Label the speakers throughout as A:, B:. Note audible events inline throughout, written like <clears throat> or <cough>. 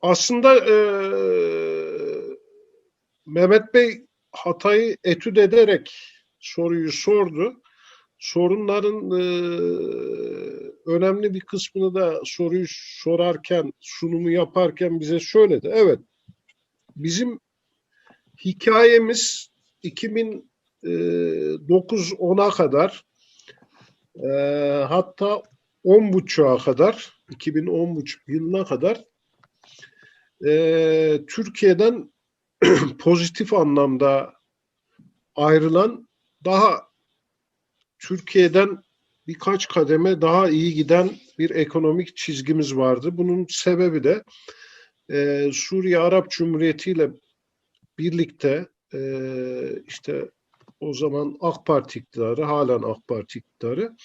A: aslında e, Mehmet Bey Hatay'ı etüt ederek soruyu sordu. Sorunların e, önemli bir kısmını da soruyu sorarken, sunumu yaparken bize söyledi. Evet, bizim hikayemiz 2009-10'a kadar e, hatta 10.5'a kadar 2010 yılına kadar e, Türkiye'den <clears throat> pozitif anlamda ayrılan daha Türkiye'den birkaç kademe daha iyi giden bir ekonomik çizgimiz vardı. Bunun sebebi de e, Suriye Arap Cumhuriyeti ile birlikte e, işte o zaman AK Parti iktidarı, halen AK Parti iktidarı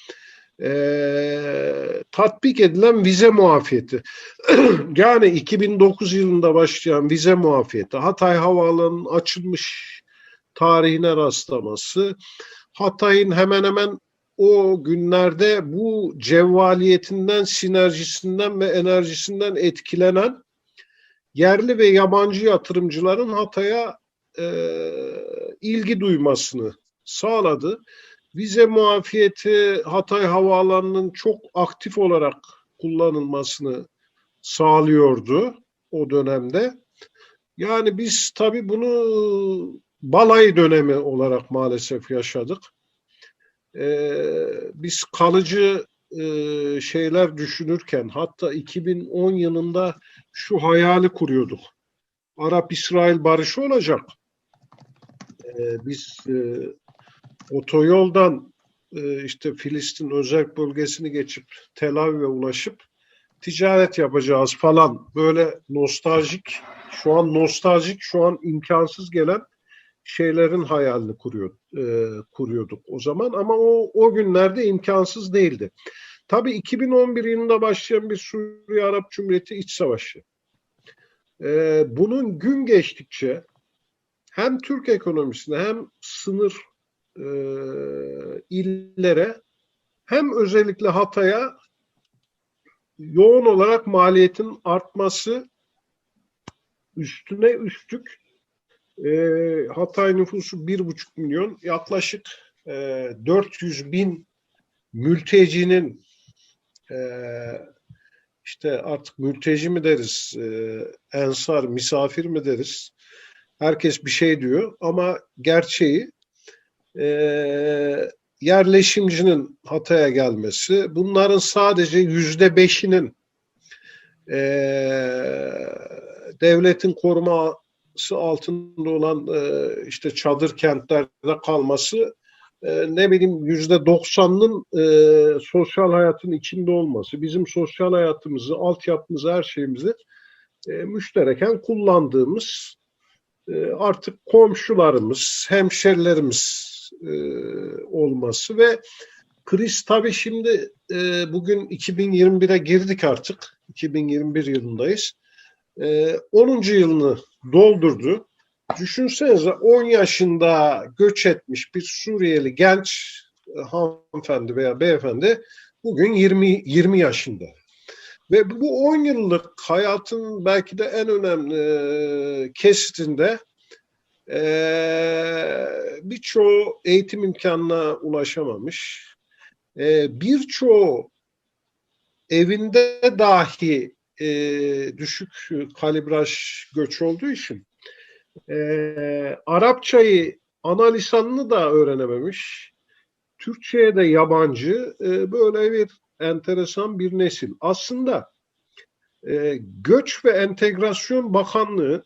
A: e, tatbik edilen vize muafiyeti. <clears throat> yani 2009 yılında başlayan vize muafiyeti, Hatay Havaalanı'nın açılmış tarihine rastlaması, Hatay'ın hemen hemen o günlerde bu cevvaliyetinden, sinerjisinden ve enerjisinden etkilenen yerli ve yabancı yatırımcıların Hatay'a e, ilgi duymasını sağladı. Vize muafiyeti Hatay Havaalanı'nın çok aktif olarak kullanılmasını sağlıyordu o dönemde. Yani biz tabii bunu balay dönemi olarak maalesef yaşadık. Ee, biz kalıcı e, şeyler düşünürken hatta 2010 yılında şu hayali kuruyorduk. Arap-İsrail barışı olacak. Ee, biz e, otoyoldan e, işte Filistin özel bölgesini geçip Tel Aviv'e ulaşıp ticaret yapacağız falan böyle nostaljik şu an nostaljik şu an imkansız gelen şeylerin hayalini kuruyor, e, kuruyorduk o zaman ama o, o günlerde imkansız değildi. Tabii 2011 yılında başlayan bir Suriye Arap Cumhuriyeti iç savaşı. E, bunun gün geçtikçe hem Türk ekonomisine hem sınır e, illere hem özellikle Hatay'a yoğun olarak maliyetin artması üstüne üstlük e, Hatay nüfusu bir buçuk milyon yaklaşık e, 400 bin mültecinin e, işte artık mülteci mi deriz, e, ensar, misafir mi deriz? Herkes bir şey diyor ama gerçeği e, yerleşimcinin Hatay'a gelmesi, bunların sadece yüzde beşinin e, devletin koruması altında olan e, işte çadır kentlerde kalması, e, ne bileyim yüzde doksanının e, sosyal hayatın içinde olması, bizim sosyal hayatımızı, altyapımızı, her şeyimizi e, müştereken kullandığımız e, artık komşularımız, hemşerilerimiz e, olması ve kriz tabii şimdi e, bugün 2021'e girdik artık. 2021 yılındayız. E, 10. yılını doldurdu. Düşünsenize 10 yaşında göç etmiş bir Suriyeli genç e, hanımefendi veya beyefendi bugün 20 20 yaşında. Ve bu 10 yıllık hayatın belki de en önemli e, kesitinde e, birçoğu eğitim imkanına ulaşamamış. E, birçoğu evinde dahi e, düşük kalibraj göç olduğu için e, Arapçayı ana lisanını da öğrenememiş. Türkçe'ye de yabancı e, böyle bir enteresan bir nesil. Aslında e, Göç ve Entegrasyon Bakanlığı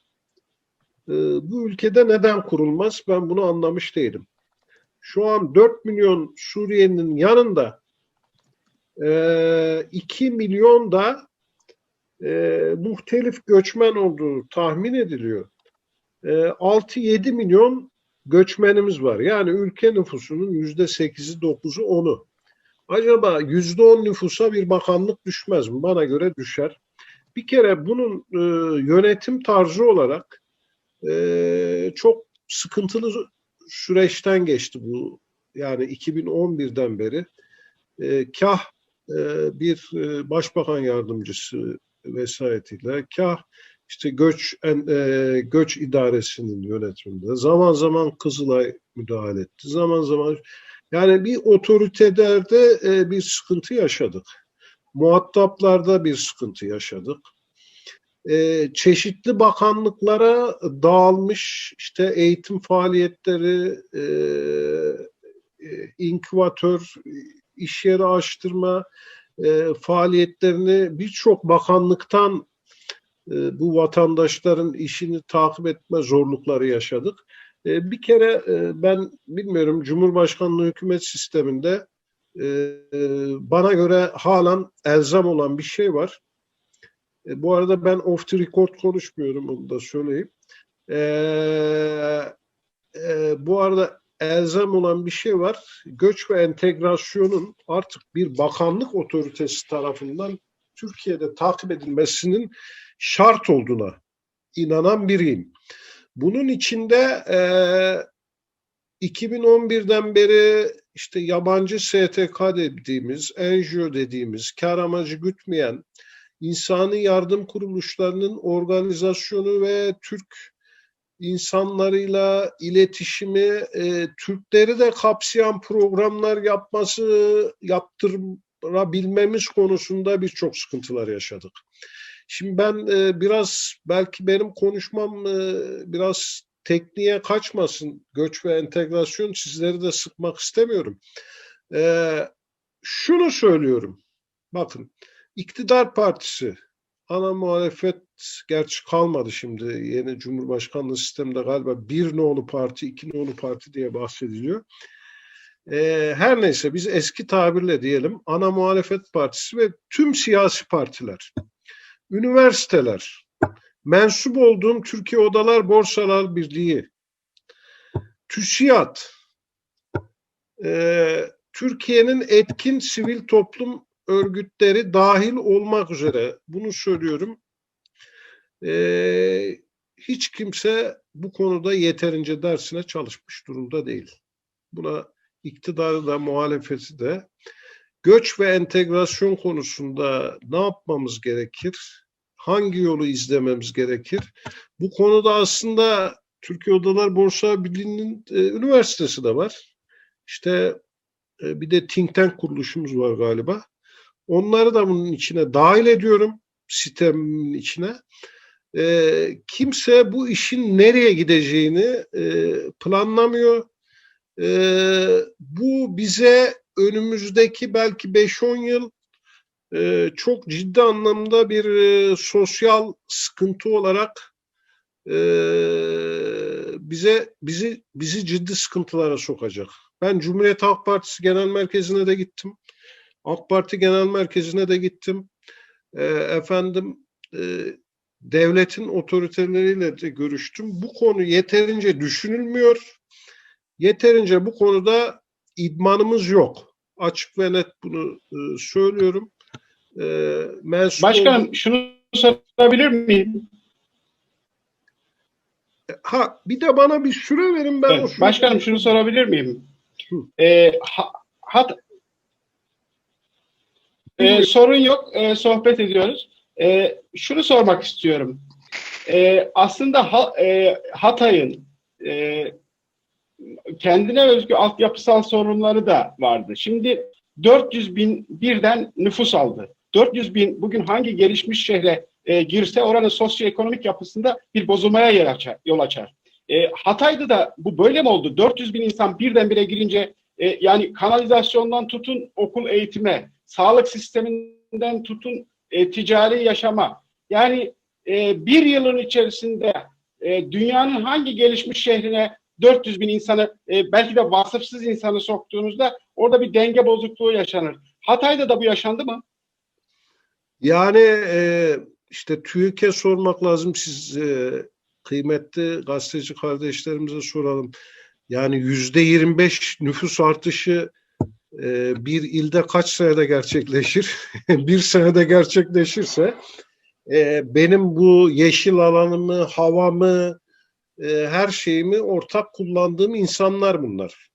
A: e, bu ülkede neden kurulmaz ben bunu anlamış değilim. Şu an 4 milyon Suriye'nin yanında e, 2 milyon da e, muhtelif göçmen olduğu tahmin ediliyor. E, 6-7 milyon göçmenimiz var. Yani ülke nüfusunun yüzde sekizi, dokuzu, onu. Acaba yüzde on nüfusa bir bakanlık düşmez mi? Bana göre düşer. Bir kere bunun e, yönetim tarzı olarak e, çok sıkıntılı süreçten geçti bu. Yani 2011'den beri e, kah e, bir e, başbakan yardımcısı vesayetiyle kah işte göç en, e, göç idaresinin yönetiminde zaman zaman Kızılay müdahale etti. Zaman zaman yani bir otoritelerde e, bir sıkıntı yaşadık. Muhataplarda bir sıkıntı yaşadık. E, çeşitli bakanlıklara dağılmış işte eğitim faaliyetleri, e, e, inkübatör, iş yeri açtırma e, faaliyetlerini birçok bakanlıktan e, bu vatandaşların işini takip etme zorlukları yaşadık. E, bir kere e, ben bilmiyorum Cumhurbaşkanlığı hükümet sisteminde e, e, bana göre halen elzem olan bir şey var. E, bu arada ben off the record konuşmuyorum onu da söyleyeyim. E, e, bu arada elzem olan bir şey var. Göç ve entegrasyonun artık bir bakanlık otoritesi tarafından Türkiye'de takip edilmesinin şart olduğuna inanan biriyim. Bunun içinde e, 2011'den beri işte yabancı STK dediğimiz, NGO dediğimiz, kar amacı gütmeyen insani yardım kuruluşlarının organizasyonu ve Türk insanlarıyla iletişimi, e, Türkleri de kapsayan programlar yapması, yaptırabilmemiz konusunda birçok sıkıntılar yaşadık. Şimdi ben e, biraz belki benim konuşmam e, biraz tekniğe kaçmasın. Göç ve entegrasyon sizleri de sıkmak istemiyorum. E, şunu söylüyorum. Bakın iktidar partisi ana muhalefet gerçi kalmadı şimdi yeni Cumhurbaşkanlığı sisteminde galiba bir nolu parti, iki nolu parti diye bahsediliyor. Ee, her neyse biz eski tabirle diyelim ana muhalefet partisi ve tüm siyasi partiler üniversiteler, mensup olduğum Türkiye Odalar Borsalar Birliği, TÜSİAD, e, Türkiye'nin etkin sivil toplum örgütleri dahil olmak üzere bunu söylüyorum. E, hiç kimse bu konuda yeterince dersine çalışmış durumda değil. Buna iktidarı da muhalefeti de göç ve entegrasyon konusunda ne yapmamız gerekir? Hangi yolu izlememiz gerekir? Bu konuda aslında Türkiye Odalar Borsa Birliği'nin e, üniversitesi de var. İşte e, bir de think tank kuruluşumuz var galiba. Onları da bunun içine dahil ediyorum sistemin içine. E, kimse bu işin nereye gideceğini e, planlamıyor. E, bu bize önümüzdeki belki 5-10 yıl e, çok ciddi anlamda bir e, sosyal sıkıntı olarak e, bize bizi bizi ciddi sıkıntılara sokacak. Ben Cumhuriyet Halk Partisi Genel Merkezi'ne de gittim. AK Parti Genel Merkezi'ne de gittim. E, efendim e, devletin otoriteleriyle de görüştüm. Bu konu yeterince düşünülmüyor. Yeterince bu konuda idmanımız yok açık ve net bunu e, söylüyorum. E,
B: Başkanım olduğum... şunu sorabilir miyim?
A: Ha bir de bana bir süre verin ben
B: evet,
A: o
B: Başkanım şunu sorabilir miyim? Ee, ha, hat, e, sorun yok, e, sohbet ediyoruz. E, şunu sormak istiyorum. E, aslında ha, e, Hatay'ın e, kendine özgü altyapısal sorunları da vardı. Şimdi 400 bin birden nüfus aldı. 400 bin bugün hangi gelişmiş şehre e, girse oranın sosyoekonomik yapısında bir bozulmaya yol açar. E, Hatay'da da bu böyle mi oldu? 400 bin insan birdenbire girince e, yani kanalizasyondan tutun okul eğitime, sağlık sisteminden tutun e, ticari yaşama. Yani e, bir yılın içerisinde e, dünyanın hangi gelişmiş şehrine 400 bin insanı e, belki de vasıfsız insanı soktuğunuzda orada bir denge bozukluğu yaşanır. Hatay'da da bu yaşandı mı?
A: Yani e, işte TÜİK'e sormak lazım. Siz e, kıymetli gazeteci kardeşlerimize soralım. Yani yüzde 25 nüfus artışı e, bir ilde kaç senede gerçekleşir? <laughs> bir senede gerçekleşirse e, benim bu yeşil alanımı, havamı, e, her şeyimi ortak kullandığım insanlar bunlar.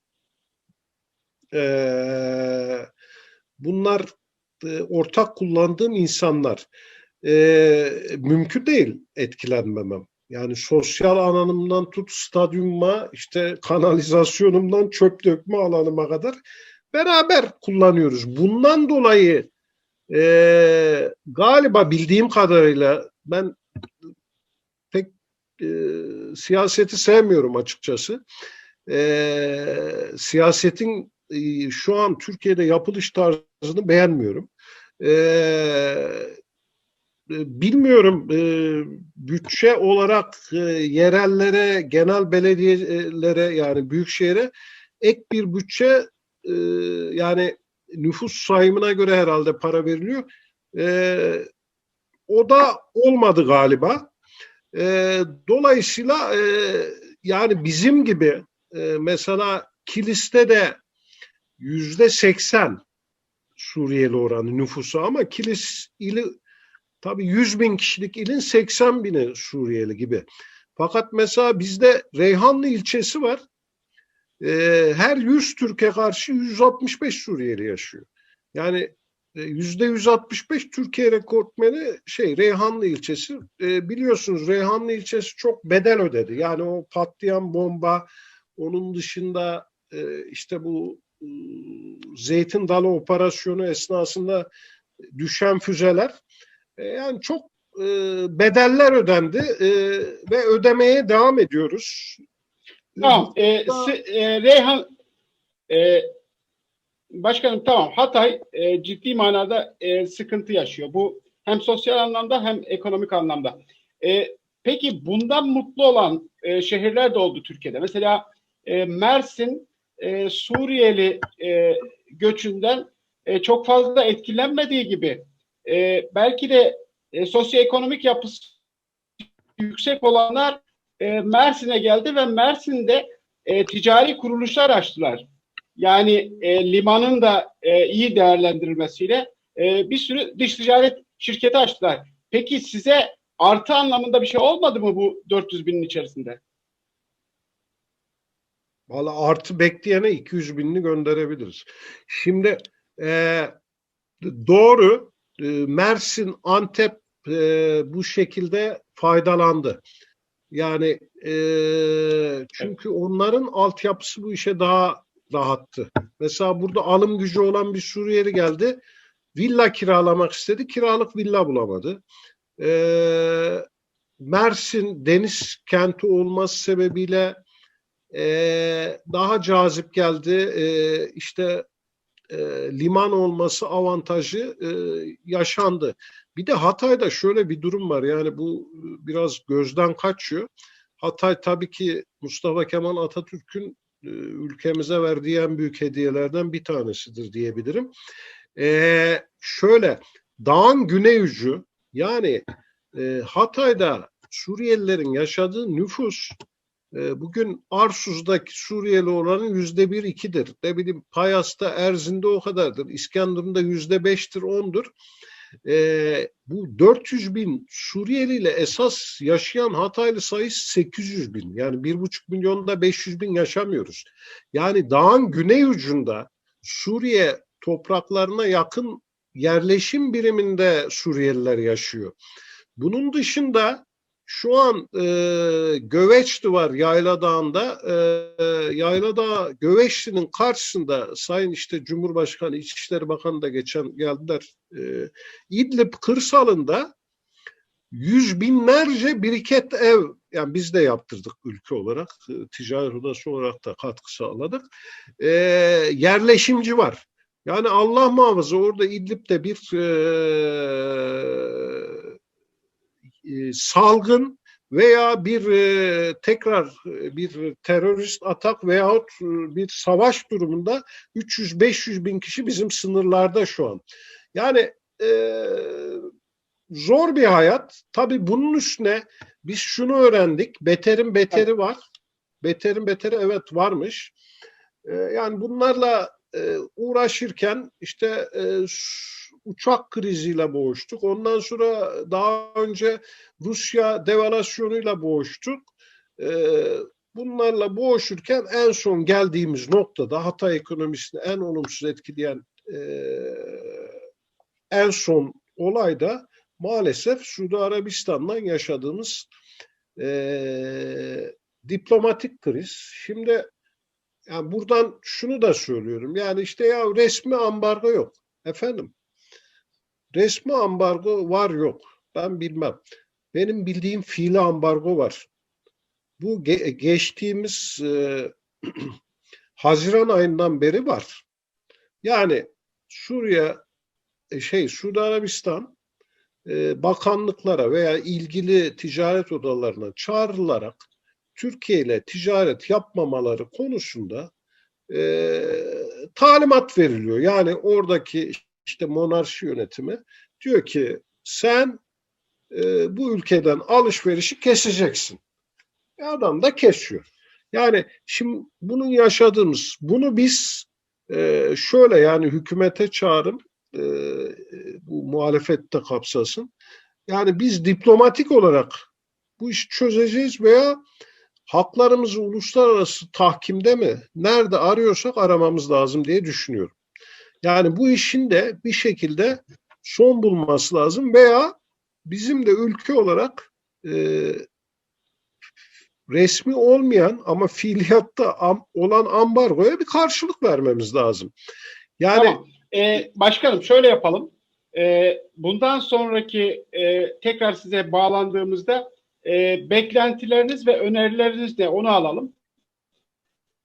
A: E, bunlar e, ortak kullandığım insanlar. e, mümkün değil etkilenmemem. Yani sosyal alanımdan tut stadyumuma işte kanalizasyonumdan çöp dökme alanıma kadar beraber kullanıyoruz. Bundan dolayı e, galiba bildiğim kadarıyla ben pek e, siyaseti sevmiyorum açıkçası. E, siyasetin e, şu an Türkiye'de yapılış tarzını beğenmiyorum. E, bilmiyorum e, bütçe olarak e, yerellere, genel belediyelere yani büyükşehire ek bir bütçe e, yani nüfus sayımına göre herhalde para veriliyor. E, o da olmadı galiba. E, dolayısıyla e, yani bizim gibi e, mesela Kilis'te de yüzde seksen Suriyeli oranı nüfusu ama Kilis ili tabii 100 bin kişilik ilin 80 bini Suriyeli gibi. Fakat mesela bizde Reyhanlı ilçesi var. Ee, her 100 Türk'e karşı 165 Suriyeli yaşıyor. Yani e, yüzde 165 Türkiye rekortmeni şey Reyhanlı ilçesi. Ee, biliyorsunuz Reyhanlı ilçesi çok bedel ödedi. Yani o patlayan bomba, onun dışında e, işte bu e, zeytin dalı operasyonu esnasında düşen füzeler e, yani çok e, bedeller ödendi e, ve ödemeye devam ediyoruz.
B: Tamam. E, si- e, Reyhan e, Başkanım tamam Hatay e, ciddi manada e, sıkıntı yaşıyor. Bu hem sosyal anlamda hem ekonomik anlamda. E, peki bundan mutlu olan e, şehirler de oldu Türkiye'de. Mesela e, Mersin e, Suriyeli e, göçünden e, çok fazla etkilenmediği gibi e, belki de e, sosyoekonomik yapısı yüksek olanlar e, Mersin'e geldi ve Mersin'de e, ticari kuruluşlar açtılar. Yani e, limanın da e, iyi değerlendirilmesiyle e, bir sürü dış ticaret şirketi açtılar. Peki size artı anlamında bir şey olmadı mı bu 400 binin içerisinde?
A: Valla artı bekleyene 200 binini gönderebiliriz. Şimdi e, doğru e, Mersin, Antep e, bu şekilde faydalandı. Yani e, çünkü onların altyapısı bu işe daha rahattı. Mesela burada alım gücü olan bir Suriyeli geldi. Villa kiralamak istedi. Kiralık villa bulamadı. E, Mersin deniz kenti olması sebebiyle e, daha cazip geldi. E, işte e, liman olması avantajı e, yaşandı. Bir de Hatay'da şöyle bir durum var. Yani bu biraz gözden kaçıyor. Hatay tabii ki Mustafa Kemal Atatürk'ün e, ülkemize verdiği en büyük hediyelerden bir tanesidir diyebilirim. E, şöyle dağın güney ucu yani e, Hatay'da Suriyelilerin yaşadığı nüfus e, bugün Arsuz'daki Suriyeli oranın yüzde bir ikidir. Ne bileyim Payas'ta Erzin'de o kadardır. İskenderun'da yüzde beştir ondur. E, bu 400 bin Suriyeli ile esas yaşayan Hataylı sayısı 800 bin. Yani 1,5 milyonda 500 bin yaşamıyoruz. Yani dağın güney ucunda Suriye topraklarına yakın yerleşim biriminde Suriyeliler yaşıyor. Bunun dışında şu an e, Göveçli var Yayla Dağı'nda. E, Yayla Dağı Göveçli'nin karşısında Sayın işte Cumhurbaşkanı İçişleri Bakanı da geçen geldiler. E, İdlib kırsalında yüz binlerce biriket ev yani biz de yaptırdık ülke olarak e, ticari odası olarak da katkı sağladık. E, yerleşimci var. Yani Allah muhafaza orada İdlib'de bir e, e, salgın veya bir e, tekrar e, bir terörist atak veyahut bir savaş durumunda 300-500 bin kişi bizim sınırlarda şu an. Yani e, zor bir hayat. Tabii bunun üstüne biz şunu öğrendik. Beterin beteri var. Beterin beteri evet varmış. E, yani bunlarla e, uğraşırken işte e, uçak kriziyle boğuştuk. Ondan sonra daha önce Rusya devalüasyonuyla boğuştuk. Ee, bunlarla boğuşurken en son geldiğimiz noktada Hatay ekonomisini en olumsuz etkileyen e, en son olayda maalesef Suudi Arabistan'dan yaşadığımız eee, diplomatik kriz. Şimdi yani buradan şunu da söylüyorum. Yani işte ya resmi ambargo yok. Efendim resmi ambargo var yok. Ben bilmem. Benim bildiğim fiili ambargo var. Bu ge- geçtiğimiz eee, <clears throat> Haziran ayından beri var. Yani Suriye e, şey Suudi Arabistan e, bakanlıklara veya ilgili ticaret odalarına çağrılarak Türkiye ile ticaret yapmamaları konusunda e, talimat veriliyor. Yani oradaki işte monarşi yönetimi diyor ki sen e, bu ülkeden alışverişi keseceksin. E, adam da kesiyor. Yani şimdi bunun yaşadığımız, bunu biz e, şöyle yani hükümete çağrım e, bu muhalefette kapsasın. Yani biz diplomatik olarak bu işi çözeceğiz veya haklarımızı uluslararası tahkimde mi nerede arıyorsak aramamız lazım diye düşünüyorum. Yani bu işin de bir şekilde son bulması lazım veya bizim de ülke olarak e, resmi olmayan ama fiiliyatta am- olan ambargoya bir karşılık vermemiz lazım. Yani
B: Tamam. Ee, başkanım şöyle yapalım. Ee, bundan sonraki e, tekrar size bağlandığımızda e, beklentileriniz ve önerileriniz ne onu alalım.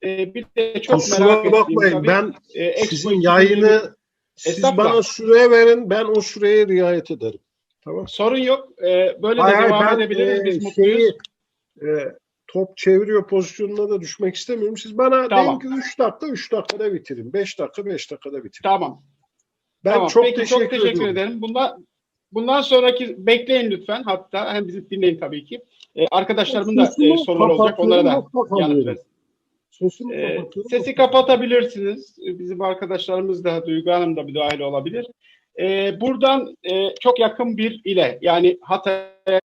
B: Ee, bir de çok
A: kusura
B: merak
A: bakmayın
B: tabii,
A: ben
B: e,
A: sizin
B: 2020
A: yayını siz bana süre verin ben o süreye riayet ederim. Tamam.
B: sorun yok. Ee, böyle
A: Hayır,
B: de devam
A: ben,
B: edebiliriz.
A: e,
B: Biz mutluyuz.
A: şeyi, e, top çeviriyor pozisyonuna da düşmek istemiyorum. Siz bana
B: Tamam.
A: deyin ki 3 dakika 3 dakikada bitirin. 5 dakika 5 dakikada bitirin.
B: Tamam.
A: Ben
B: tamam.
A: çok
B: Peki
A: teşekkür,
B: çok teşekkür
A: ediyorum.
B: ederim. Bundan bundan sonraki bekleyin lütfen. Hatta hem bizi dinleyin tabii ki. Ee, arkadaşlarımın da e, soruları olacak. Onlara da yanıt
A: kapatıyorum. Sesimi
B: Ee,
A: kapatıyorum.
B: sesi kapatabilirsiniz. Bizim arkadaşlarımız da Duygu Hanım da bir dahil olabilir. Ee, buradan e, çok yakın bir ile yani Hatay'a